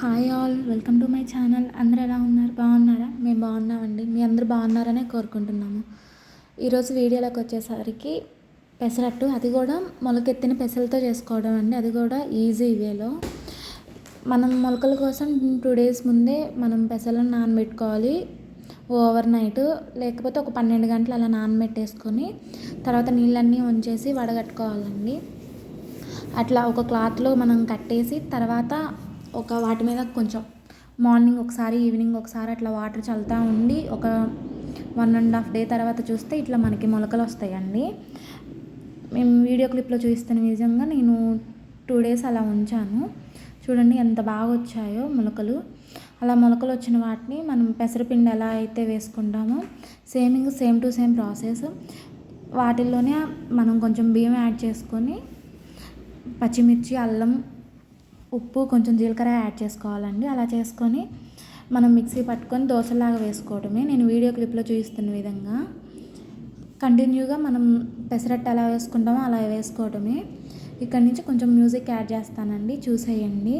Hi all welcome to my channel అందరూ ఎలా ఉన్నారు? బాగున్నారా? మేము బాగున్నామండి. మీ అందరూ బాగున్నారనే కోరుకుంటున్నాము. ఈరోజు వీడియోలోకి వచ్చేసరికి పెసరట్టు అది కూడా మొలకెత్తిన పెసలతో చేసుకోవడం అండి. అది కూడా ఈజీ వేలో. మనం మొలకల కోసం టూ డేస్ ముందే మనం పెసలను నానబెట్టుకోవాలి. ఓవర్ నైట్ లేకపోతే ఒక పన్నెండు గంటలు అలా నానబెట్టేసుకొని తర్వాత నీళ్ళన్నీ ఉంచేసి వడగట్టుకోవాలండి. అట్లా ఒక క్లాత్లో మనం కట్టేసి తర్వాత ఒక వాటి మీద కొంచెం మార్నింగ్ ఒకసారి ఈవినింగ్ ఒకసారి అట్లా వాటర్ చల్లుతూ ఉండి ఒక వన్ అండ్ హాఫ్ డే తర్వాత చూస్తే ఇట్లా మనకి మొలకలు వస్తాయండి. మేము వీడియో క్లిప్లో చూపిస్తున్న విధంగా నేను టూ డేస్ అలా ఉంచాను. చూడండి ఎంత బాగా వచ్చాయో మొలకలు. అలా మొలకలు వచ్చిన వాటిని మనం పెసరపిండి ఎలా అయితే వేసుకుంటామో సేమింగ్ సేమ్ టు సేమ్ ప్రాసెస్. వాటిల్లోనే మనం కొంచెం బియ్యం యాడ్ చేసుకొని పచ్చిమిర్చి అల్లం ఉప్పు కొంచెం జీలకర్ర యాడ్ చేసుకోవాలండి. అలా చేసుకొని మనం మిక్సీ పట్టుకొని దోశలాగా వేసుకోవడమే. నేను వీడియో క్లిప్లో చూపిస్తున్న విధంగా. కంటిన్యూగా మనం పెసరట్టు ఎలా వేసుకుంటామో అలా వేసుకోవడమే. ఇక్కడ నుంచి కొంచెం మ్యూజిక్ యాడ్ చేస్తానండి. చూసేయండి.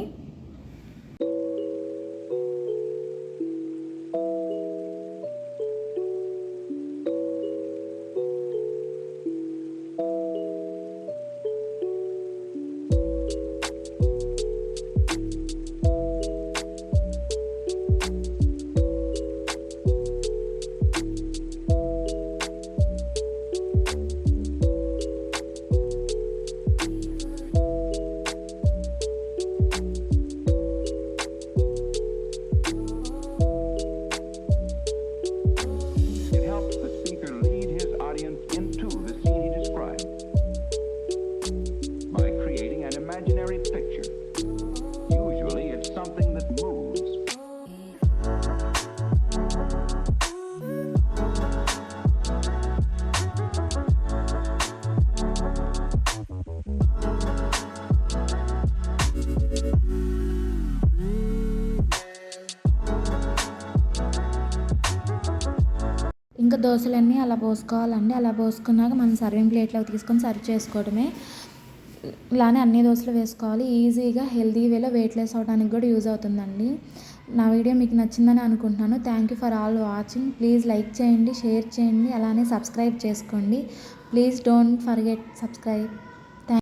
ఇంకా దోశలన్నీ అలా పోసుకోవాలండి. అలా పోసుకున్నాక మనం సర్వింగ్ ప్లేట్లోకి తీసుకొని సర్వ్ చేసుకోవడమే. ఇలానే అన్ని దోశలు వేసుకోవాలి. ఈజీగా హెల్తీ వేలో వెయిట్ లెస్ అవడానికి కూడా యూజ్ అవుతుందండి. నా వీడియో మీకు నచ్చిందని అనుకుంటున్నాను. Thank you for all watching please like చేయండి షేర్ చేయండి అలానే సబ్స్క్రైబ్ చేసుకోండి. Please don't forget subscribe